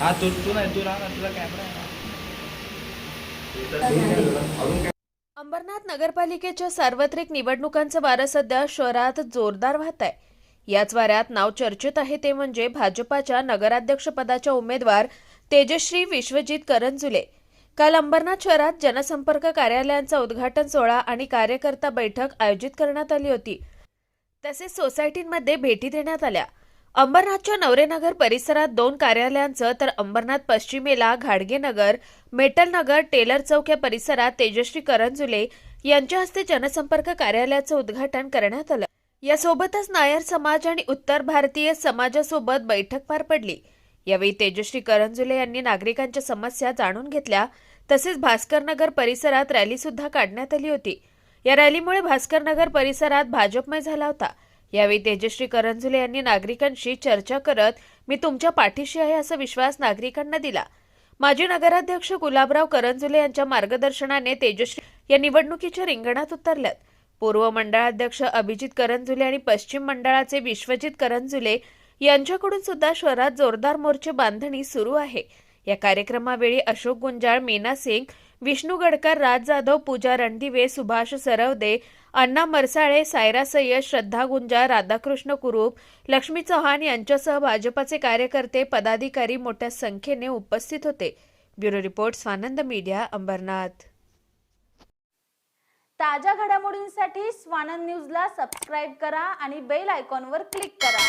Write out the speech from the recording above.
हा तू तू नाही तू राहणार तुला कॅमेरा अंबरनाथ नगरपालिकेच्या सार्वत्रिक निवडणुकांचं वारं सध्या शहरात जोरदार वाहत आहे. याच वाऱ्यात नाव चर्चेत आहे ते म्हणजे भाजपाच्या नगराध्यक्षपदाच्या उमेदवार तेजश्री विश्वजित करंजुले. काल अंबरनाथ शहरात जनसंपर्क कार्यालयांचा उद्घाटन सोहळा आणि कार्यकर्ता बैठक आयोजित करण्यात आली होती. तसेच सोसायटींमध्ये भेटी देण्यात आल्या. अंबरनाथच्या नवरेनगर परिसरात दोन कार्यालयांचं तर अंबरनाथ पश्चिमेला घाडगेनगर मेटलनगर टेलर चौक या परिसरात तेजश्री करंजुले यांच्या हस्ते जनसंपर्क कार्यालयाचं उद्घाटन करण्यात आलं. यासोबतच नायर समाज आणि उत्तर भारतीय समाजासोबत बैठक पार पडली. यावेळी तेजश्री करंजुले यांनी नागरिकांच्या समस्या जाणून घेतल्या. तसेच भास्करनगर परिसरात रॅली सुद्धा काढण्यात आली होती. या रॅलीमुळे भास्करनगर परिसरात भाजपमय झाला होता. यावेळी तेजश्री करंजुले यांनी नागरिकांशी चर्चा करत मी तुमच्या पाठीशी आहे असा विश्वास नागरिकांना दिला. माजी नगराध्यक्ष गुलाबराव करंजुले यांच्या मार्गदर्शनाने तेजश्री या निवडणुकीच्या रिंगणात उतरल्यात. पूर्व मंडळाध्यक्ष अभिजित करंजुले आणि पश्चिम मंडळाचे विश्वजित करंजुले यांच्याकडून सुद्धा शहरात जोरदार मोर्चे बांधणी सुरू आहे. या कार्यक्रमावेळी अशोक गुंजाळ मीना सिंग विष्णू गडकर राज जाधव पूजा रणदिवे सुभाष सरवदे अण्णा मरसाळे सायरा सय्यद श्रद्धा गुंजाळ राधाकृष्ण कुरूप लक्ष्मी चव्हाण यांच्यासह भाजपाचे कार्यकर्ते पदाधिकारी मोठ्या संख्येने उपस्थित होते. Bureau report Swanand media Ambernath. ताज्या घडामोडींसाठी स्वानंद न्यूजला सबस्क्राईब करा आणि बेल आयकॉनवर क्लिक करा.